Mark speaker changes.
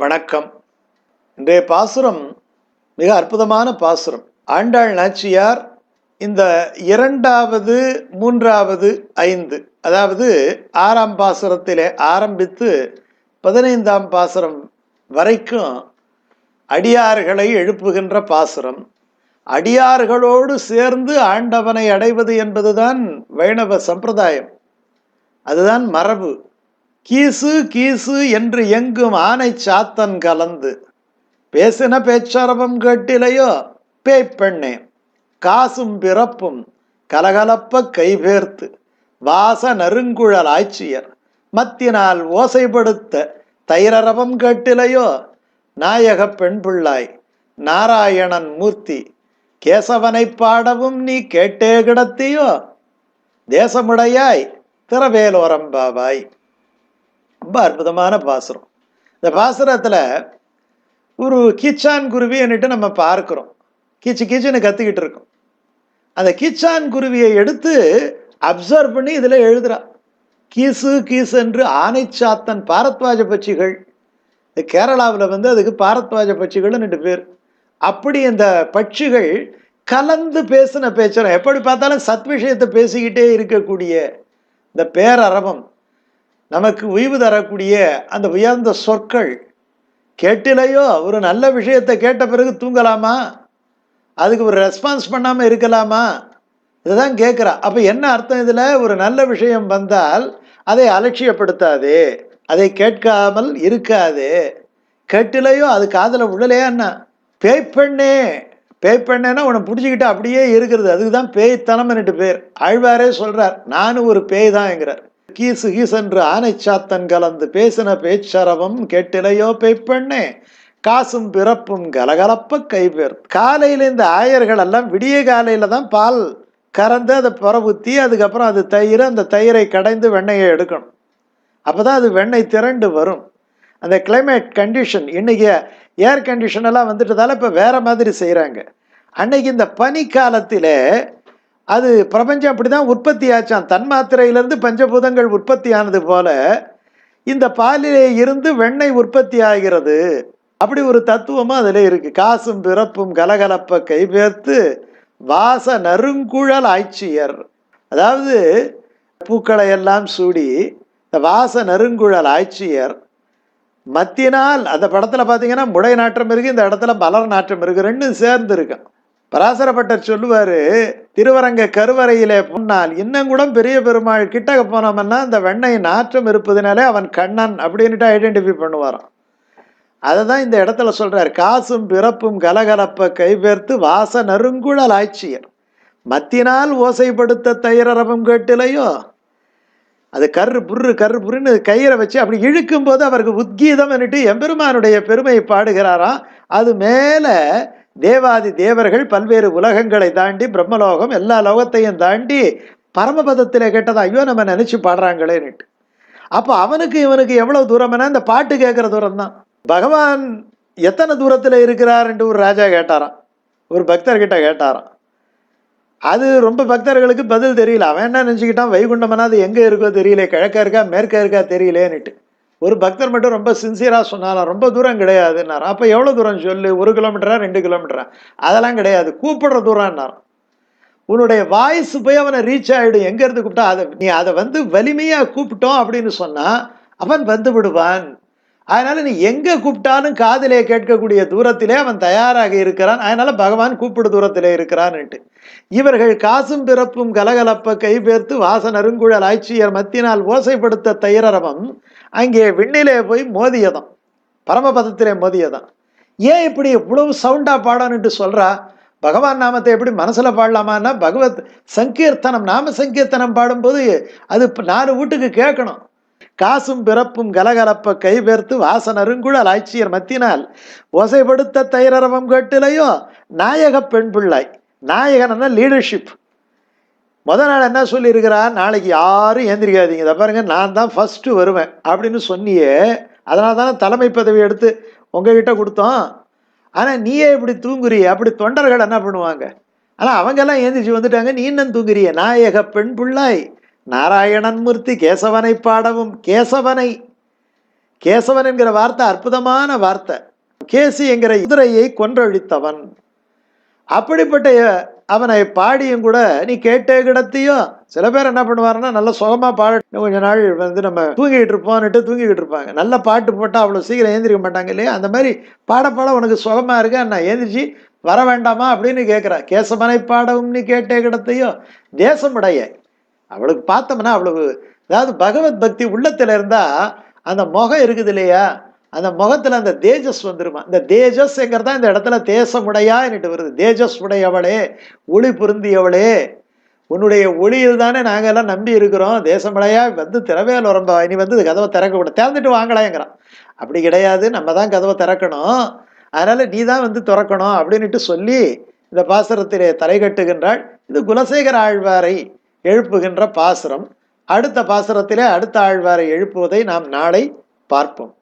Speaker 1: வணக்கம். இன்றைய பாசுரம் மிக அற்புதமான பாசுரம். ஆண்டாள் நாச்சியார் இந்த இரண்டாவது மூன்றாவது ஐந்து அதாவது ஆறாம் பாசுரத்திலே ஆரம்பித்து பதினைந்தாம் பாசுரம் வரைக்கும் அடியார்களை எழுப்புகின்ற பாசுரம். அடியார்களோடு சேர்ந்து ஆண்டவனை அடைவது என்பதுதான் வைணவ சம்பிரதாயம். அதுதான் மரபு. கீசு கீசு என்று எங்கும் ஆனை சாத்தன் கலந்து. பேசின பேச்சரவம் கேட்டிலையோ? பேய்ப்பெண்ணே காசும் பிறப்பும் கலகலப்ப கைபேர்த்து வாச நறுங்குழல் ஆட்சியர் மத்தினால் ஓசைப்படுத்த தைரரபம் கேட்டிலையோ? நாயக பெண் பிள்ளாய் நாராயணன் மூர்த்தி கேசவனை பாடவும் நீ கேட்டே கிடத்தியோ? தேசமுடையாய் திரவேலோரம்பாவாய் ரொம்ப அற்புதமான பாசுரம். இந்த பாசுரத்தில் ஒரு கிச்சான் குருவின்னுட்டு நம்ம பார்க்குறோம். கீச்சு கீச்சுன்னு கற்றுக்கிட்டு இருக்கோம். அந்த கிச்சான் குருவியை எடுத்து அப்சர்வ் பண்ணி இதில் எழுதுறா. கீசு கீசு என்று ஆனைச்சாத்தன் பாரத்வாஜ பட்சிகள். கேரளாவில் வந்து அதுக்கு பாரத்வாஜ பட்சிகள்னு ரெண்டு பேர். அப்படி இந்த பட்சிகள் கலந்து பேசின பேச்சுறோம் எப்படி பார்த்தாலும் சத் விஷயத்தை பேசிக்கிட்டே இருக்கக்கூடிய இந்த பேரரவம் நமக்கு உய்வு தரக்கூடிய அந்த உயர்ந்த சொற்கள் கேட்டிலையோ ஒரு நல்ல விஷயத்தை கேட்ட பிறகு தூங்கலாமா? அதுக்கு ஒரு ரெஸ்பான்ஸ் பண்ணாமல் இருக்கலாமா? இதுதான் கேட்குறா அப்போ என்ன அர்த்தம் இதில்? ஒரு நல்ல விஷயம் வந்தால் அதை அலட்சியப்படுத்தாதே. அதை கேட்காமல் இருக்காதே. கேட்டிலையோ அது காதில் விழலையா என்ன? பேய்ப்பெண்ணே பேய்ப்பெண்ணேன்னா உன்னை பிடிச்சிக்கிட்டு அப்படியே இருக்கிறது. அதுக்கு தான் பேய்த்தனம்னுட்டு பேர். ஆழ்வாரே சொல்கிறார் நானும் ஒரு பேய் தான்ங்கிறார் கீசு கீசென்று ஆனை சாத்தன் கலந்து பேசின பேச்சரவம் கேட்டிலையோ பேய்ப்பெண்ணே. காசும் பிறப்பும் கலகலப்ப கைபேர் காலையில் இந்த ஆயர்கள் எல்லாம் விடிய காலையில தான் பால் கறந்து அதை புறவுத்தி அதுக்கப்புறம் அது தயிர் அந்த தயிரை கடைந்து வெண்ணெயை எடுக்கணும். அப்பதான் அது வெண்ணெய் திரண்டு வரும். அந்த கிளைமேட் கண்டிஷன் இன்னைக்கு ஏர் கண்டிஷன் எல்லாம் வந்துட்டதால இப்போ வேற மாதிரி செய்கிறாங்க அன்னைக்கு இந்த பனி காலத்தில் அது பிரபஞ்சம் அப்படி தான் உற்பத்தி ஆச்சான் தன்மாத்திரையிலிருந்து பஞ்சபூதங்கள் உற்பத்தி ஆனது போல இந்த பாலிலே இருந்து வெண்ணெய் உற்பத்தி ஆகிறது அப்படி ஒரு தத்துவமும் அதில் இருக்குது காசும் பிறப்பும் கலகலப்ப கைபேர்த்து வாச நறுங்குழல் ஆய்ச்சியர். அதாவது பூக்களை எல்லாம் சூடி இந்த வாச நறுங்குழல் ஆட்சியர் மத்தினால் அந்த படத்தில் பார்த்தீங்கன்னா முடை நாற்றம் இருக்கு இந்த இடத்துல மலர் நாற்றம் இருக்கு ரெண்டும் சேர்ந்து இருக்கும் பராசரப்பட்டர் சொல்லுவார் திருவரங்க கருவறையிலே முன்னால் இன்னும் கூட பெரிய பெருமாள் கிட்ட போனோம்னா இந்த வெண்ணை நாற்றம் இருப்பதுனாலே அவன் கண்ணன் அப்படின்ட்டு ஐடென்டிஃபை பண்ணுவாராம். அதை தான் இந்த இடத்துல சொல்கிறார் காசும் பிறப்பும் கலகலப்பை கைபேர்த்து வாச நறுங்குழல் ஆட்சியர் மத்தினால் ஓசைப்படுத்த தைரரவம் கேட்டிலையோ? அது கரு புர்ரு கரு புருன்னு கயிறை வச்சு அப்படி இழுக்கும் போது அவருக்கு உத்கீதம் என்னட்டு எம்பெருமானுடைய பெருமையை பாடுகிறாராம். அது மேலே தேவாதி தேவர்கள் பல்வேறு உலகங்களை தாண்டி பிரம்மலோகம் எல்லா லோகத்தையும் தாண்டி பரமபதத்தில் கேட்டதை ஐயோ நம்ம நினச்சி பாடுறாங்களேன்னுட்டு. அப்போ அவனுக்கு இவனுக்கு எவ்வளோ தூரம்னா இந்த பாட்டு கேட்குற தூரம் தான் பகவான் எத்தனை தூரத்தில் இருக்கிறாருன்ட்டு ஒரு ராஜா கேட்டாராம். ஒரு பக்தர்கிட்ட கேட்டாராம். அது ரொம்ப பக்தர்களுக்கு பதில் தெரியல. அவன் என்ன நினச்சிக்கிட்டான்? வைகுண்டம்னா அது எங்கே இருக்கோ தெரியல. கிழக்க இருக்கா மேற்க இருக்கா தெரியலேன்னுட்டு. ஒரு பக்தர் மட்டும் ரொம்ப சின்சியராக சொன்னாலும் ரொம்ப தூரம் கிடையாதுன்னாரு அப்போ எவ்வளோ தூரம் சொல்லு? ஒரு கிலோமீட்டரா ரெண்டு கிலோமீட்டரா அதெல்லாம் கிடையாது. கூப்பிடுற தூரம்னாரு உன்னுடைய வாய்ஸ் போய் அவனை ரீச் ஆகிடும் எங்கேருந்து கூப்பிட்டா? அதை நீ அதை வந்து வலிமையாக கூப்பிட்டோம் அப்படின்னு சொன்னால் அவன் வந்து விடுவான். அதனால் நீ எங்கே கூப்பிட்டாலும் காதிலே கேட்கக்கூடிய தூரத்திலே அவன் தயாராக இருக்கிறான். அதனால் பகவான் கூப்பிடு தூரத்திலே இருக்கிறான்னுட்டு. இவர்கள் காசும் பிறப்பும் கலகலப்ப கைபேர்த்து வாச நறுங்குழல் ஆட்சியர் மத்தினால் ஓசைப்படுத்த தைரரவம் அங்கே விண்ணிலே போய் மோதியதான் பரமபதத்திலே மோதியதான் ஏன் இப்படி இவ்வளவு சவுண்டாக பாடணுன்ட்டு சொல்கிறா பகவான் நாமத்தை எப்படி மனசில் பாடலாமான்னா பகவத் சங்கீர்த்தனம் நாம சங்கீர்த்தனம் பாடும்போது அது நாலு வீட்டுக்கு கேட்கணும். காசும் பிறப்பும் கலகலப்ப கைபெர்த்து வாசனருங்குழல் ஆட்சியர் மத்தினால் ஒசைப்படுத்த தைரரவம் கேட்டிலையோ? நாயக பெண் பிள்ளாய் நாயகன்னா லீடர்ஷிப் முத நாள் என்ன சொல்லியிருக்கிறான்? நாளைக்கு யாரும் ஏந்திரிக்காதீங்க. இதை பாருங்க நான் தான் ஃபஸ்ட்டு வருவேன் அப்படின்னு சொன்னியே அதனால தானே தலைமை பதவி எடுத்து உங்ககிட்ட கொடுத்தோம். ஆனால் நீயே இப்படி தூங்குறிய? அப்படி தொண்டர்கள் என்ன பண்ணுவாங்க? ஆனால் அவங்கெல்லாம் ஏந்திரிச்சு வந்துட்டாங்க. நீ இன்னும் தூங்குறிய? நாயக பெண் பிள்ளாய் நாராயணன் மூர்த்தி கேசவனை பாடவும் கேசவனை. கேசவன் என்கிற வார்த்தை அற்புதமான வார்த்தை. கேசி என்கிற குதிரையை கொன்றழித்தவன். அப்படிப்பட்ட அவனை பாடியும் கூட நீ கேட்டே கிடத்தியும் சில பேர் என்ன பண்ணுவாருன்னா நல்ல சுகமாக பாட கொஞ்ச நாள் வந்து நம்ம தூங்கிக்கிட்டு இருப்போம்னுட்டு தூங்கிக்கிட்டு இருப்பாங்க. நல்ல பாட்டு போட்டால் அவ்வளோ சீக்கிரம் ஏந்திரிக்க மாட்டாங்க இல்லையா? அந்த மாதிரி பாட பாட உனக்கு சுகமாக இருக்கா? நான் ஏந்திரிச்சு வர வேண்டாமா அப்படின்னு கேட்குறா கேசமனை பாடவும் நீ கேட்டே கிடத்தையும். தேசமுடைய அவளுக்கு பார்த்தோம்னா அவளுக்கு அதாவது பகவத் பக்தி உள்ளத்தில் இருந்தால் அந்த முகம் இருக்குது இல்லையா? அந்த முகத்தில் அந்த தேஜஸ் வந்துருமா? இந்த தேஜஸ்ங்கிறதா இந்த இடத்துல தேசமுடையா என்னட்டு வருது. தேஜஸ் உடையவளே ஒளி பொருந்தியவளே உன்னுடைய ஒளியில் தானே நாங்கள் எல்லாம் நம்பி இருக்கிறோம். தேசமடையா வந்து திறவேல் வரம்பா நீ வந்து கதவை திறக்க கூட திறந்துட்டு வாங்கலாங்கிறான் அப்படி கிடையாது. நம்ம தான் கதவை திறக்கணும். அதனால் நீ தான் வந்து திறக்கணும் அப்படின்ட்டு சொல்லி இந்த பாசுரத்திலே தலை கட்டுகின்றாள். இது குலசேகர ஆழ்வாரை எழுப்புகின்ற பாசுரம். அடுத்த பாசுரத்திலே அடுத்த ஆழ்வாரை எழுப்புவதை நாம் நாளை பார்ப்போம்.